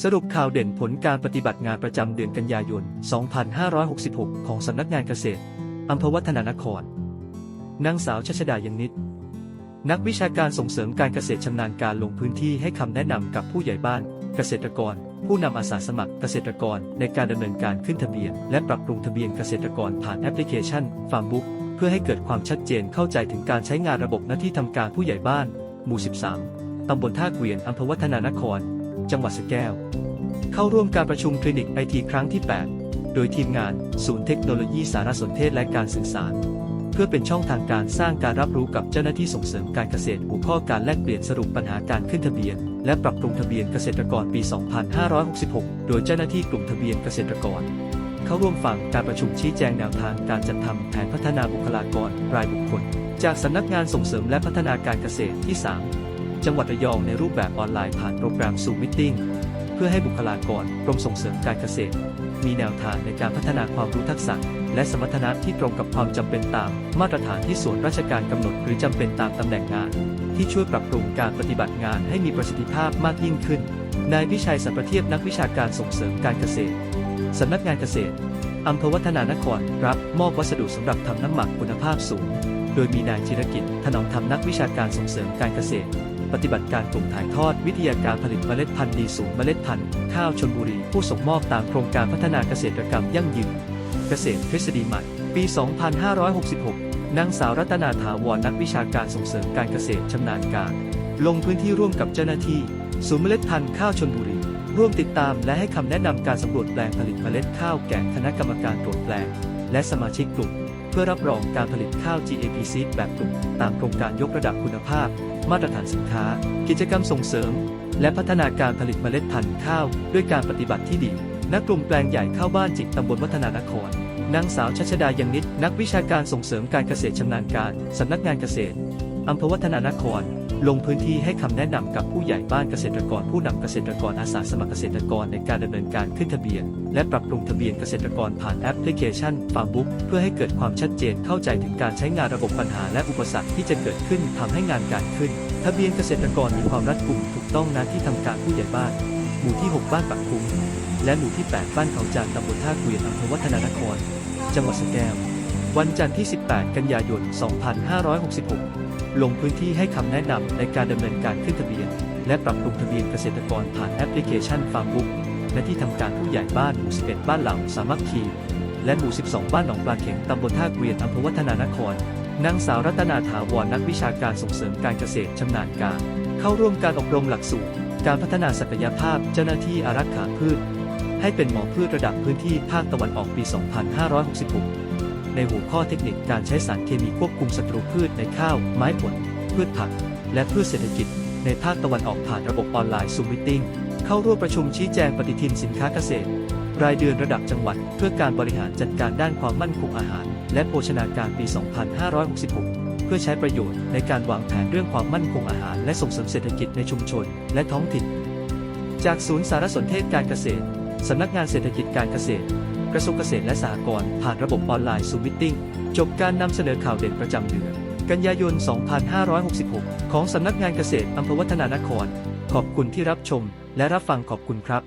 สรุปข่าวเด่นผลการปฏิบัติงานประจำเดือนกันยายน 2566 ของสำนักงานเกษตรอำเภอวัฒนานคร นางสาวชัชดายังนิด นักวิชาการส่งเสริมการเกษตรชำนาญการลงพื้นที่ให้คำแนะนำกับผู้ใหญ่บ้าน เกษตรกร ผู้นำอาสาสมัครเกษตรกรในการดำเนินการขึ้นทะเบียน และปรับปรุงทะเบียนเกษตรกรผ่านแอปพลิเคชันฟาร์มบุ๊กเพื่อให้เกิดความชัดเจนเข้าใจถึงการใช้งานระบบหน้าที่ทำการผู้ใหญ่บ้าน หมู่ 13ตำบลท่าเกวียนอำเภอวัฒนานคร จังหวัดสแก้ว เข้าร่วมการประชุมคลินิกไอทีครั้งที่ 8 โดยทีมงาน ศูนย์เทคโนโลยีสารสนเทศและการสื่อสาร เพื่อเป็นช่องทางการสร้างการรับรู้กับเจ้าหน้าที่ส่งเสริมการเกษตรหัวข้อการแลกเปลี่ยนสรุปปัญหาการขึ้นทะเบียน และปรับปรุงทะเบียนเกษตรกรปี 2566 โดยเจ้าหน้าที่กลุ่มทะเบียนเกษตรกรเข้าร่วมฟังการประชุมชี้แจงแนวทางการจัดทำแผนพัฒนาบุคลากรรายบุคคล จากสำนักงานส่งเสริมและพัฒนาการเกษตรที่ 3 จังหวัดระยองในรูปแบบออนไลน์ผ่านโปรแกรมซูมิทติ้งเพื่อให้บุคลากรกรมส่งเสริมการเกษตร มีแนวทางในการพัฒนาความรู้ทักษะ และสมรรถนะที่ตรงกับความจำเป็นตาม มาตรฐานที่ส่วนราชการกำหนดหรือจำเป็นตามตำแหน่งงาน ที่ช่วยปรับปรุงการปฏิบัติงานให้มีประสิทธิภาพมากยิ่งขึ้นนายวิชัยสัมประเทียบนักวิชาการส่งเสริมการเกษตรสำนักงานเกษตรอำเภอวัฒนานครรับมอบวัสดุสำหรับทำน้ำหมักคุณภาพสูง โดยมีนายจิรกิจถนอมธรรมนักวิชาการส่งเสริมการเกษตร ปฏิบัติการกลุ่มถ่ายทอดวิทยาการผลิตเมล็ดพันธุ์ดีสูงเมล็ดพันธุ์ข้าวชนบุรี ผู้ส่งมอบตามโครงการพัฒนาเกษตรกรรมยั่งยืน เกษตรทฤษฎีใหม่ ปี 2566 นางสาวรัตนาถาวรนักวิชาการส่งเสริมการเกษตรชำนาญการ ลงพื้นที่ร่วมกับเจ้าหน้าที่ศูนย์เมล็ดพันธุ์ข้าวชนบุรี ร่วมติดตามและให้คำแนะนำการสำรวจแปลงผลิตเมล็ดข้าวแก่คณะกรรมการตรวจแปลงและสมาชิกกลุ่ม เพื่อรับรองการผลิตข้าว GAP Seed แบบกลุ่มตามโครงการยกระดับคุณภาพ มาตรฐานสินค้า กิจกรรมส่งเสริม และพัฒนาการผลิตเมล็ดพันธุ์ข้าว ด้วยการปฏิบัติที่ดี นักกลุ่มแปลงใหญ่เข้าบ้านจิกตำบลวัฒนานครนางสาวชัชดายังนิด นักวิชาการส่งเสริมการเกษตรชำนาญการ สำนักงานเกษตรอำเภอวัฒนานคร ลงพื้นที่ให้คำแนะนำกับผู้ใหญ่บ้านเกษตรกรผู้นำเกษตรกรอาสาสมัครเกษตรกรในการดำเนินการขึ้นทะเบียน และปรับปรุงทะเบียนเกษตรกรผ่านแอปพลิเคชันฟาร์มบุ๊กเพื่อให้เกิดความชัดเจนเข้าใจถึงการใช้งานระบบปัญหาและอุปสรรคที่จะเกิดขึ้นทำให้งานการขึ้น ทะเบียนเกษตรกรมีความรัดกุมถูกต้องณที่ทำการผู้ใหญ่บ้าน หมู่ที่ 6 บ้านปักคุ้งและหมู่ที่ 8 บ้านเขาจานตำบลท่าเกวียนอำเภอวัฒนานคร จังหวัดสแก้ววันจันทร์ที่ 18 กันยายน 2566 ลงพื้นที่ให้คำแนะนำในการดำเนินการขึ้นทะเบียน และปรับปรุงทะเบียนเกษตรกรผ่านแอปพลิเคชันฟาร์มบุ๊กและที่ทำการผู้ใหญ่บ้านหมู่ 11 บ้านเหล่าสามัคคี และหมู่ 12 บ้านหนองปลาเข็งตำบลท่าเกวียนอำเภอวัฒนานครนางสาวรัตนาถาวรนักวิชาการส่งเสริมการเกษตรชำนาญการ เข้าร่วมการอบรมหลักสูตร การพัฒนาศักยภาพเจ้าหน้าที่อารักขาพืช ให้เป็นหมอพืชระดับพื้นที่ภาคตะวันออกปี 2566 ในหัวข้อเทคนิคการใช้สารเคมีควบคุมศัตรูพืชในข้าว ไม้ผล พืชผัก และพืชเศรษฐกิจ ในภาคตะวันออกผ่านระบบออนไลน์ซูมิทติ้งเข้าร่วมประชุมชี้แจงปฏิทินสินค้าเกษตร รายเดือนระดับจังหวัด เพื่อการบริหารจัดการด้านความมั่นคงอาหาร และโภชนาการปี 2566 เพื่อใช้ประโยชน์ในการวางแผนเรื่องความมั่นคงอาหาร และส่งเสริมเศรษฐกิจในชุมชน และท้องถิ่น จากศูนย์สารสนเทศการเกษตรสำนักงานเศรษฐกิจการเกษตร กระทรวงเกษตรและสหกรณ์ผ่านระบบออนไลน์ซูมิทติ้งจบการนำเสนอข่าวเด่นประจำเดือน กันยายน 2566 ของสำนักงานเกษตรอำเภอวัฒนานคร ขอบคุณที่รับชมและรับฟังขอบคุณครับ